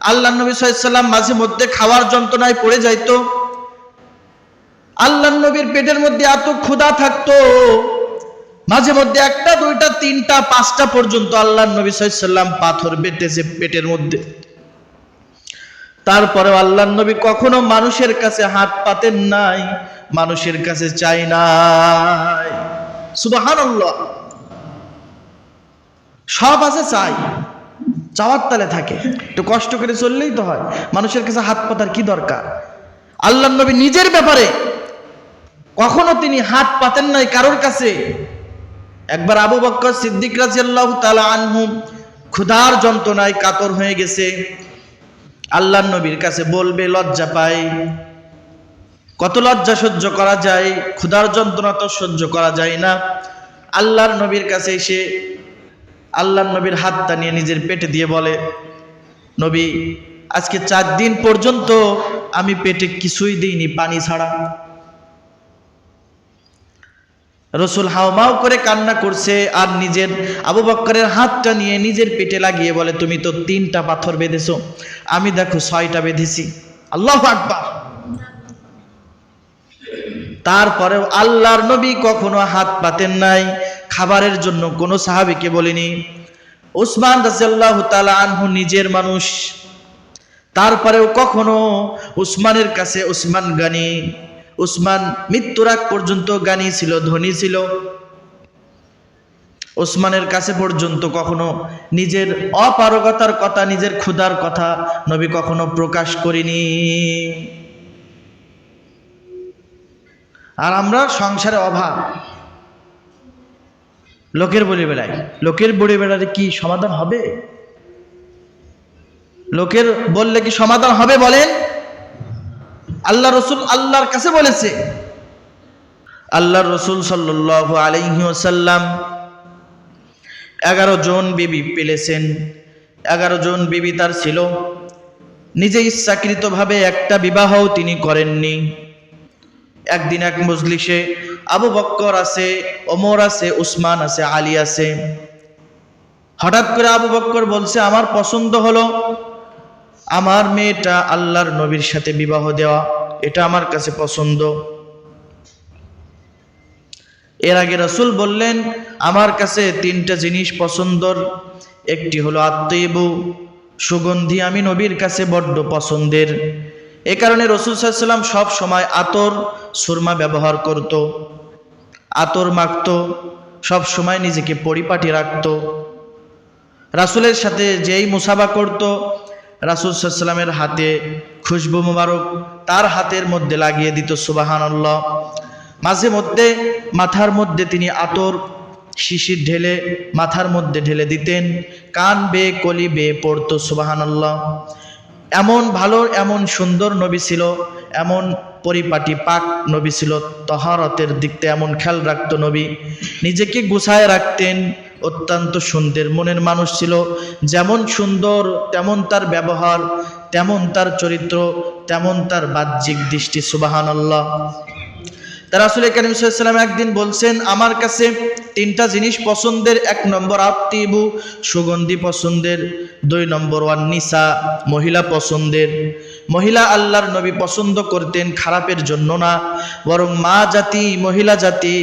আল্লাহ নবী সাল্লাম মাঝে মধ্যে খাওয়ার যন্ত্রণায় পড়ে যাইত। আল্লাহ নবীর পেটের মধ্যে এত ক্ষুধা থাকতো। মাঝে মধ্যে একটা, দুইটা, তিনটা, পাঁচটা পর্যন্ত আল্লাহ নবী সাল্লাম পাথর বেটেছে পেটের মধ্যে। তারপরে আল্লাহ নবী কখনো মানুষের কাছে হাত পাতেন নাই, মানুষের কাছে চাই নাই। সুবহানাল্লাহ। সব আছে চাই। চাওয়ার তালে থাকে। একটু কষ্ট করে চললেই তো হয়। মানুষের কাছে হাত পাতার কি দরকার? আল্লাহ নবী নিজের ব্যাপারে কখনো তিনি হাত পাতেন নাই কারোর কাছে। একবার আবু বক্কর সিদ্দিক রাজিয়াল্লাহু তালা আনহু ক্ষুধার যন্ত্রণায় কাতর হয়ে গেছে। আল্লাহ নবীর কাছে বলবে, লজ্জা পায় কত লজ্জা সহ্য করা যায়, ক্ষুধার যন্ত্রণা তো সহ্য করা যায় না। আল্লাহর নবীর কাছে এসে আল্লাহর নবীর হাতটা নিয়ে নিজের পেটে দিয়ে বলে, নবী, আজকে চার দিন পর্যন্ত আমি পেটে কিছুই দিইনি পানি ছাড়া। রসুল হাওমাও করে কান্না করছে আর নিজের আবু বক্করের হাতটা নিয়ে নিজের পেটে লাগিয়ে বলে, তুমি তো তিনটা পাথর বেঁধেছ, আমি দেখো ছয়টা বেঁধেছি। আল্লাহ আকবার। তারপরেও আল্লাহর নবী কখনো হাত পাতেন নাই খাবারের জন্য কোনো সাহাবিকে বলেনি। উসমান রাজিয়াল্লাহ তালা আনহু নিজের মানুষ। তারপরেও কখনো উসমানের কাছে উসমান গানি, উসমান মৃত্যুর আগ পর্যন্ত গানি ছিল, ধনী ছিল। ওসমানের কাছে পর্যন্ত কখনো নিজের অপারগতার কথা, নিজের ক্ষুধার কথা নবী কখনো প্রকাশ করিনি। আর আমরা সংসারে অভাব। লোকের বলে বেড়াই লোকের বলে বেড়ালে কি সমাধান হবে? লোকের বললে কি সমাধান হবে বলেন? আল্লাহ রসুল আল্লাহর কাছে বলেছে। আল্লাহ রসুল সাল্লাহ আলাইহি ওসাল্লাম এগারো জন বিবি পেলেছেন। এগারো জন বিবি তার ছিল। নিজে ইচ্ছাকৃতভাবে একটা বিবাহও তিনি করেননি। একদিন এক মজলিসে আবু বক্কর আছে, ওমর আছে, উসমান আছে, আলী আছে। হঠাৎ করে আবু বক্কর বলছে, আমার পছন্দ হলো আমার মেয়েটা আল্লাহর নবীর সাথে বিবাহ দেওয়া, এটা আমার কাছে পছন্দ। এর আগে রসুল বললেন, আমার কাছে তিনটা জিনিস পছন্দর, একটি হলো আত্মীবু সুগন্ধি আমি নবীর কাছে বড্ড পছন্দের। এ কারণে রসুল সাল্লাম সব সময় আতর সুরমা ব্যবহার করত, আতর মাখত, সব সময় নিজেকে পরিপাটি রাখত। রাসুলের সাথে যেই মুসাবা করত, রাসুল সাল্লামের হাতে খুশবু মুবারক তার হাতের মধ্যে লাগিয়ে দিত, সুবাহানল্লাহ। মাঝে মধ্যে মাথার মধ্যে তিনি আতর শিশির ঢেলে মাথার মধ্যে ঢেলে দিতেন, কান বে কলি বে পড়তো, সুবাহানল্লাহ। এমন ভালো, এমন সুন্দর নবী ছিল, এমন পরিপাটি পাক নবী ছিল, তহারতের দিকতে এমন খেয়াল রাখত নবী। নিজেকে গুছায় রাখতেন, অত্যন্ত সুন্দর মনের মানুষ ছিল। যেমন সুন্দর, তেমন তার ব্যবহার, তেমন তার চরিত্র, তেমন তার বাহ্যিক দৃষ্টি, সুবাহানল্লাহ। তার আসলে করিম সাল্লাম একদিন বলছেন, আমার কাছে তিনটা জিনিস পছন্দের, এক নম্বর আত্মীবু সুগন্ধি পছন্দের, দুই নম্বর ওয়ান নিসা, মহিলা পছন্দের। মহিলা আল্লাহর নবী পছন্দ করতেন খারাপের জন্য না, বরং মা জাতি, মহিলা জাতি,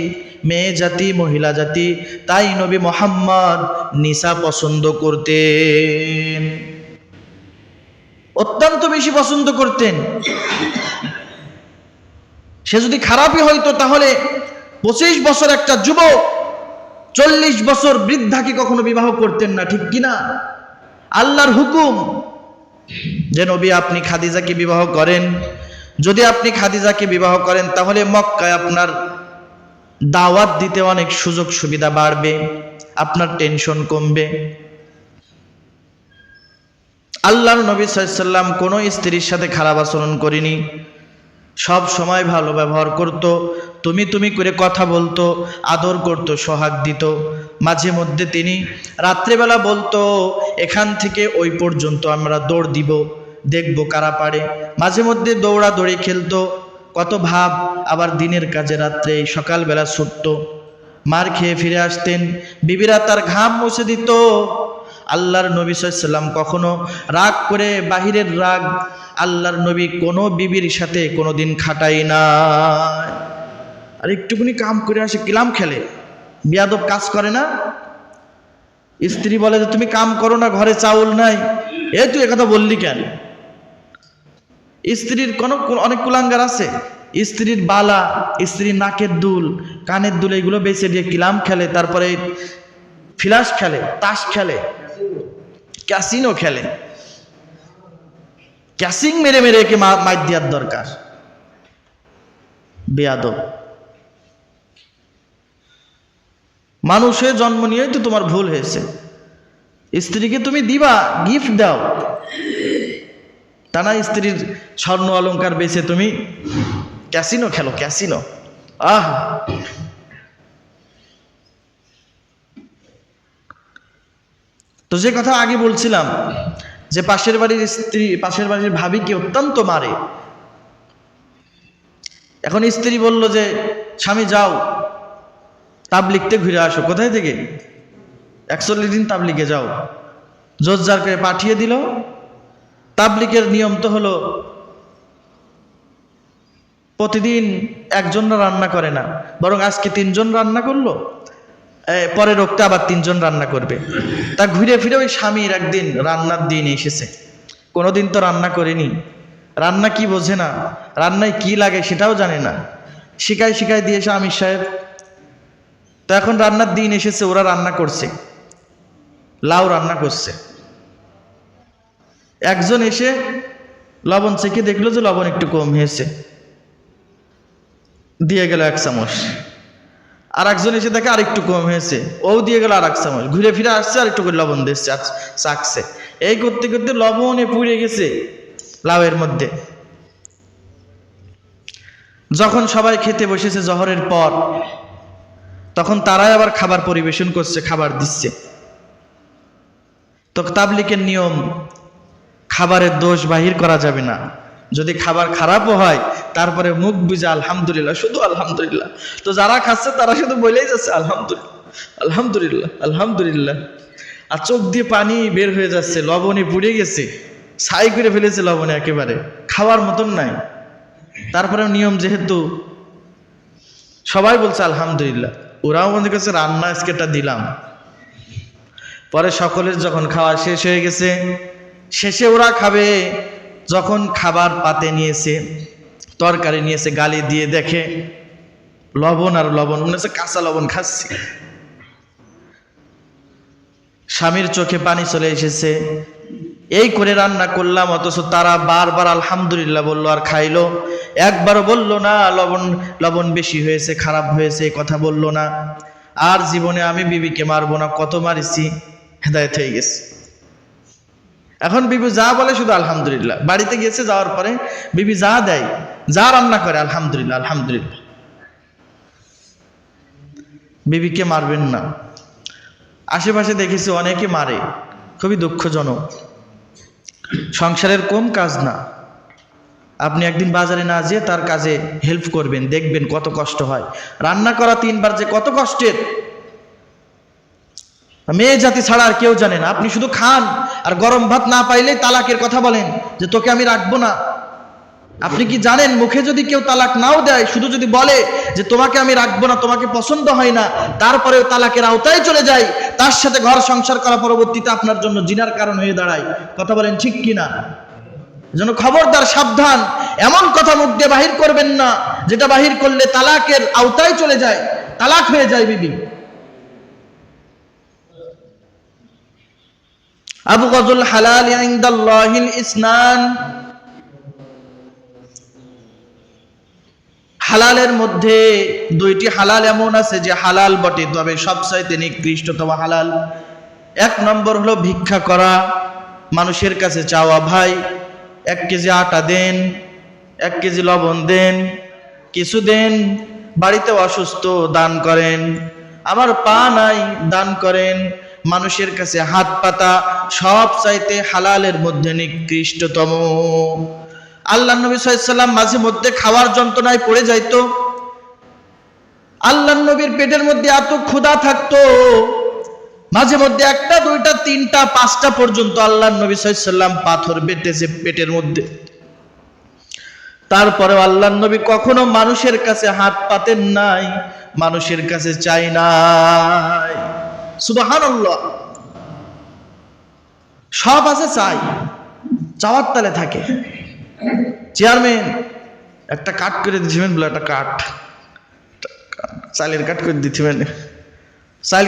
মেয়ে জাতি, মহিলা জাতি, তাই নবী মোহাম্মদ নিসা পছন্দ করতেন। অত্যন্ত বেশি পছন্দ করতেন। সে যদি খারাপই হইতো তাহলে পঁচিশ বছর একটা যুবক, চল্লিশ বছর বৃদ্ধাকে কখনো বিবাহ করতেন না, ঠিক কিনা? আল্লাহর হুকুম যে, নবী, আপনি খাদিজাকে বিবাহ করেন। যদি আপনি খাদিজাকে বিবাহ করেন, তাহলে মক্কায় আপনার দাওয়াত দিতে অনেক সুযোগ সুবিধা বাড়বে, আপনার টেনশন কমবে। আল্লাহর নবী সাল্লাম কোনো স্ত্রীর সাথে খারাপ আচরণ করিনি। সব সময় ভালো ব্যবহার করত, তুমি তুমি করে কথা বলতো, আদর করত, সোহাগ দিত। মাঝে মধ্যে তিনি রাত্রেবেলা বলতো, এখান থেকে ওই পর্যন্ত আমরা দৌড় দিব, দেখব কারা পারে। মাঝে মধ্যে দৌড়াদৌড়ি খেলতো, কত ভাব আবার দিনের কাজে রাত্রে সকালবেলা ছুটত। মার খেয়ে ফিরে আসতেন, বিবিরা তার ঘাম মুছে দিত। আল্লাহর নবী সাল্লাম কখনো রাগ করে বাহিরের রাগ আল্লাহর নবী কোনো বিবির সাথে কোনো দিন খাটাই না আর একটুকুনি কাম করে আসে, কিলাম খেলে। বিয়াদব কাজ করে না। স্ত্রী বলে যে, তুমি কাম করো না, ঘরে চাউল নাই। এ তুই একথা বললি কেন? স্ত্রীর কোনো অনেক কুলাঙ্গার আছে। স্ত্রীর বালা, স্ত্রীর নাকের দুল, কানের দুল, এগুলো বেছে দিয়ে কিলাম খেলে, তারপরে ফিলাস খেলে, তাস খেলে, ক্যাসিনো খেলে। ক্যাসিং মেরে মেরে একে মা- মাইর দেওয়ার দরকার। বেয়াদব। মানুষের জন্ম নিয়েই তো তোমার ভুল হয়েছে। স্ত্রীকে তুমি দিবা গিফট দাও। টানা স্ত্রীর স্বর্ণ অলঙ্কার বেছে তুমি ক্যাসিনো খেলো, ক্যাসিনো। আহ! তো যে কথা আগে বলছিলাম যে পাশের বাড়ির স্ত্রী, পাশের বাড়ির ভাবিকে অত্যন্ত মারে। এখন স্ত্রী বলল যে, স্বামী, যাও। তাবলিকতে ঘুরে আসো। কোথায় থেকে? একচল্লিশ দিন তাবলিকে যাও। জোরজার করে পাঠিয়ে দিল। তাবলিকের নিয়ম তো হলো, প্রতিদিন একজন রান্না করে না, বরং আজকে তিনজন রান্না করল। পরের রক্তে আবার তিনজন রান্না করবে। তা ঘুরে ফিরে ওই স্বামীর একদিন রান্নার দিন এসেছে। কোনোদিন তো রান্না করেনি। রান্না কি বোঝে না, রান্নায় কি লাগে সেটাও জানে না। শিকায় শিকায় দিয়েছে আমির সাহেব, তো এখন রান্নার দিন এসেছে, ওরা রান্না করছে। লাউ রান্না করছে। একজন এসে লবণ চেখে দেখল যে লবণ একটু কম হয়েছে। দিয়ে গেল এক চামচ। আর একজন এসে দেখে আর একটু কম হয়েছে। ও দিয়ে গেল আর এক চামচ। ঘুরে ফিরে আসছে আর একটু করে লবণ দিচ্ছে চাকছে। এই করতে করতে লবণে পুড়ে গেছে লাউয়ের মধ্যে। যখন সবাই খেতে বসেছে জহরের পর, তখন তারাই আবার খাবার পরিবেশন করছে, খাবার দিচ্ছে। তো তাবলিকের নিয়ম, খাবারের দোষ বাহির করা যাবে না। যদি খাবার খারাপও হয়, তারপরে মুখ বুঝে আলহামদুলিল্লাহ, শুধু আলহামদুলিল্লাহ। তো যারা খাচ্ছে, তারা শুধু বলেই যাচ্ছে, আলহামদুলিল্লাহ আলহামদুলিল্লাহ আলহামদুলিল্লাহ। আর চোখ দিয়ে পানি বের হয়ে যাচ্ছে, লবণে পুড়ে গেছে, ছাই করে ফেলেছে লবণে একেবারে। খাওয়ার মতন নাই। তারপরে নিয়ম যেহেতু, সবাই বলছে আলহামদুলিল্লাহ। ওরাও মনে করছে রান্না আজকেটা দিলাম। পরে সকলের যখন খাওয়া শেষ হয়ে গেছে, শেষে ওরা খাবে। যখন খাবার পাতে নিয়েছে, তরকারি নিয়েছে, গালি দিয়ে দেখে, লবণ আর লবণ, মনে হচ্ছে কাঁচা লবণ খাচ্ছি। স্বামীর চোখে পানি চলে এসেছে। এই করে রান্না করলাম, অথচ তারা বারবার আলহামদুলিল্লাহ বলল, আর খাইলো। একবারও বলল না, লবণ লবণ বেশি হয়েছে, খারাপ হয়েছে কথা বলল না। আর জীবনে আমি বিবিকে মারবো না, কত মারিছি, হেদায়ত হয়ে গেছে। এখন বিবি যা বলে শুধু আলহামদুলিল্লাহ। বাড়িতে গিয়েছে, যাওয়ার পরে বিবি যা দেয়, যা রান্না করে, আলহামদুলিল্লাহ আলহামদুলিল্লাহ। বিবিকে মারবেন না। আশেপাশে দেখেছি অনেকে মারে, খুবই দুঃখজনক। সংসারের কম কাজ না। আপনি একদিন বাজারে না যেয়ে তার কাজে হেল্প করবেন, দেখবেন কত কষ্ট হয়। রান্না করা তিনবার যে কত কষ্টের। মেয়ে জাতি ছাড়া আর কেউ জানে না। আপনি শুধু খান আর গরম ভাত না পাইলেই তালাকের কথা বলেন যে তোকে আমি রাখব না। আপনি কি জানেন, মুখে যদি কেউ তালাক নাও দেয়, শুধু যদি বলে যে তোমাকে আমি রাখব না, তোমাকে পছন্দ হয় না, তারপরেও তালাকের আওতায় চলে যায়, তার সাথে ঘর সংসার করা পরবর্তীতে আপনার জন্য জিনার কারণ হয়ে দাঁড়ায়। কথা বলেন ঠিক কিনা? যেন খবরদার সাবধান, এমন কথা মুখ দিয়ে বাহির করবেন না, যেটা বাহির করলে তালাকের আওতায় চলে যায়, তালাক হয়ে যায় বিবি। আবু গজুল হালাল ইনদাল্লাহিল ইসনান। হালালের মধ্যে দুইটি হালাল এমন আছে যে হালাল বটে, তবে সবচাইতে নিকৃষ্টতম হালাল। এক নম্বর হলো ভিক্ষা করা, মানুষের কাছে চাওয়া, ভাই, এক কেজি আটা দেন, এক কেজি লবণ দেন, কিছু দেন, বাড়িতে অসুস্থ, দান করেন, আমার পা নাই, দান করেন। মানুষের কাছে হাত পাতা সব চাইতে হালালের মধ্যে নিকৃষ্টতম। আল্লাহ নবী সাল্লাম মাঝে মধ্যে খাওয়ার যন্ত্রণায় পড়ে যাইত। আল্লাহ নবীর পেটের মধ্যে এত ক্ষুধা থাকতো। মাঝে মধ্যে একটা, দুইটা, তিনটা, পাঁচটা পর্যন্ত আল্লাহ নবী সাল্লাম পাথর বেটেছে পেটের মধ্যে। তারপরে আল্লাহ নবী কখনো মানুষের কাছে হাত পাতেন নাই, মানুষের কাছে চাই নাই। সুবাহান সব আছে, চাই। চাওয়ার তালে থাকে। চেয়ারম্যান একটা কাট করে দিয়েছিলেন, বলে একটা কাঠ। চালের কাট করে দিয়েছিলেন। চাল